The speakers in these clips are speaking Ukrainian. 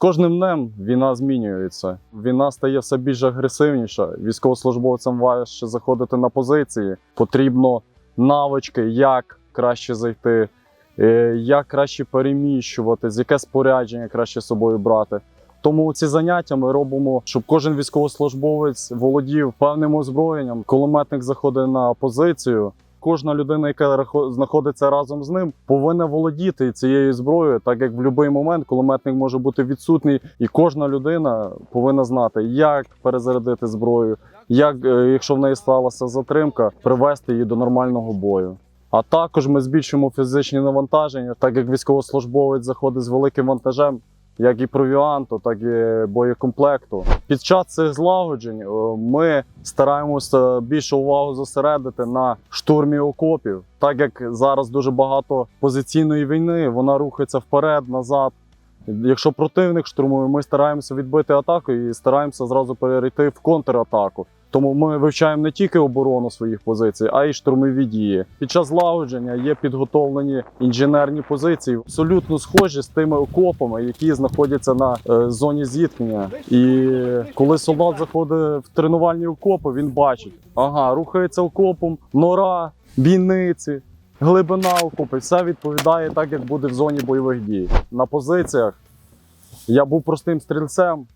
кожним днем війна змінюється. Війна стає все більш агресивніша. Військовослужбовцям важче заходити на позиції. Потрібно навички, як краще зайти, е, як краще переміщуватись, яке спорядження краще з собою брати. Тому ці заняття ми робимо, щоб кожен військовослужбовець володів певним озброєнням. Кулеметник заходить на позицію. Кожна людина, яка знаходиться разом з ним, повинна володіти цією зброєю, так як в будь-який момент кулеметник може бути відсутній, і кожна людина повинна знати, як перезарядити зброю, як, е, якщо в неї сталася затримка, привести її до нормального бою. А також ми збільшуємо фізичні навантаження, так як військовослужбовець заходить з великим вантажем, як і провіанту, так і боєкомплекту. Під час цих злагоджень е, ми стараємося більше увагу зосередити на штурмі окопів, так як зараз дуже багато позиційної війни, вона рухається вперед, назад. Якщо противник штурмує, ми стараємося відбити атаку і стараємося зразу перейти в контратаку. Тому ми вивчаємо не тільки оборону своїх позицій, а й штурмові дії. Під час злагодження є підготовлені інженерні позиції, абсолютно схожі з тими окопами, які знаходяться на е, зоні зіткнення. І коли солдат заходить в тренувальні окопи, він бачить, ага, рухається окопом, нора, бійниці. Глибина окопи, все відповідає так, як буде в зоні бойових дій. На позиціях я був простим стрільцем.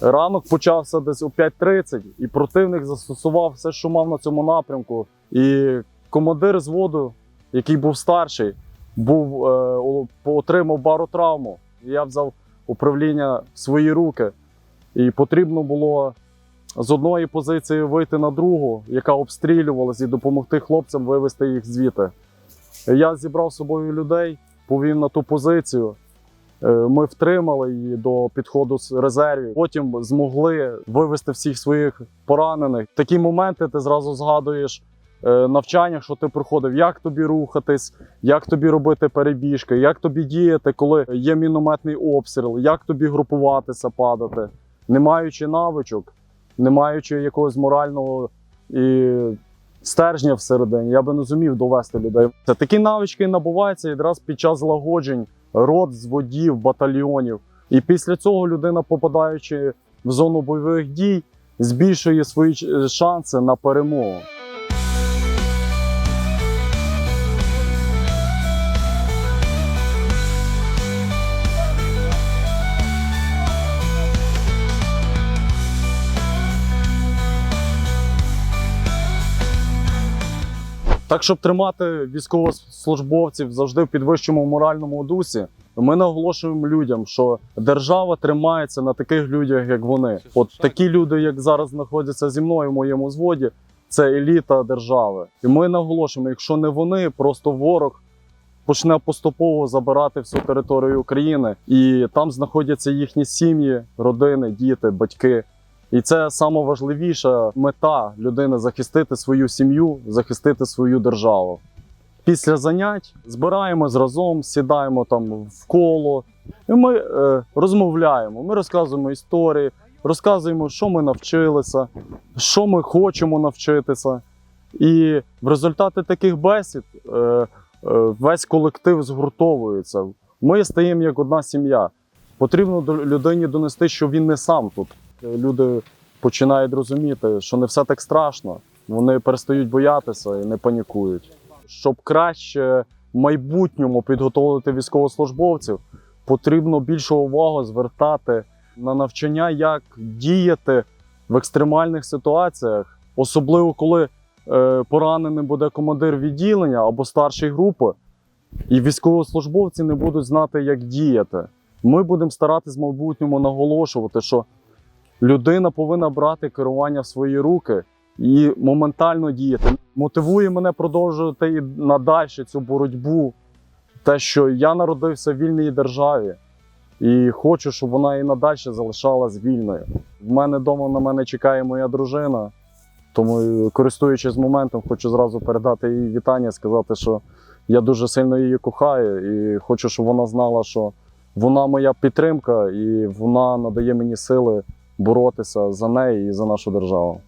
Ранок почався десь о 5.30, і противник застосував все, що мав на цьому напрямку. І командир зводу, який був старший, був, е, отримав баротравму. Я взяв управління в свої руки, і потрібно було з одної позиції вийти на другу, яка обстрілювалась, і допомогти хлопцям вивести їх звідти. Я зібрав з собою людей, повів на ту позицію. Е, Ми втримали її до підходу з резервів. Потім змогли вивести всіх своїх поранених. Такі моменти ти зразу згадуєш е, навчання, що ти проходив, як тобі рухатись, як тобі робити перебіжки, як тобі діяти, коли є мінометний обстріл, як тобі групуватися, падати, не маючи навичок, не маючи якогось морального і стержня всередині, я би не зумів довести людей. Це такі навички набуваються якраз під час злагоджень рот, зводів, батальйонів. І після цього людина, попадаючи в зону бойових дій, збільшує свої е, шанси на перемогу. Так, щоб тримати військовослужбовців завжди в підвищому моральному дусі, ми наголошуємо людям, що держава тримається на таких людях, як вони. От такі люди, як зараз знаходяться зі мною в моєму зводі, це еліта держави. І ми наголошуємо, якщо не вони, просто ворог почне поступово забирати всю територію України, і там знаходяться їхні сім'ї, родини, діти, батьки. І це найважливіша мета людини захистити свою сім'ю, захистити свою державу. Після занять збираємось разом, сідаємо там в коло, і ми е, розмовляємо. Ми розказуємо історії, розказуємо, що ми навчилися, що ми хочемо навчитися. І в результаті таких бесід е, е, весь колектив згуртовується. Ми стаємо як одна сім'я. Потрібно людині донести, що він не сам тут. Люди починають розуміти, що не все так страшно. Вони перестають боятися і не панікують. Щоб краще в майбутньому підготовити військовослужбовців, потрібно більшу увагу звертати на навчання, як діяти в екстремальних ситуаціях, особливо коли е, пораненим буде командир відділення або старшої групи, і військовослужбовці не будуть знати, як діяти. Ми будемо старатись в майбутньому наголошувати, що людина повинна брати керування в свої руки і моментально діяти. Мотивує мене продовжувати і надалі цю боротьбу. Те, що я народився в вільній державі і хочу, щоб вона і надалі залишалась вільною. В мене вдома на мене чекає моя дружина. Тому, користуючись моментом, хочу зразу передати їй вітання, сказати, що я дуже сильно її кохаю і хочу, щоб вона знала, що вона моя підтримка і вона надає мені сили боротися за неї і за нашу державу.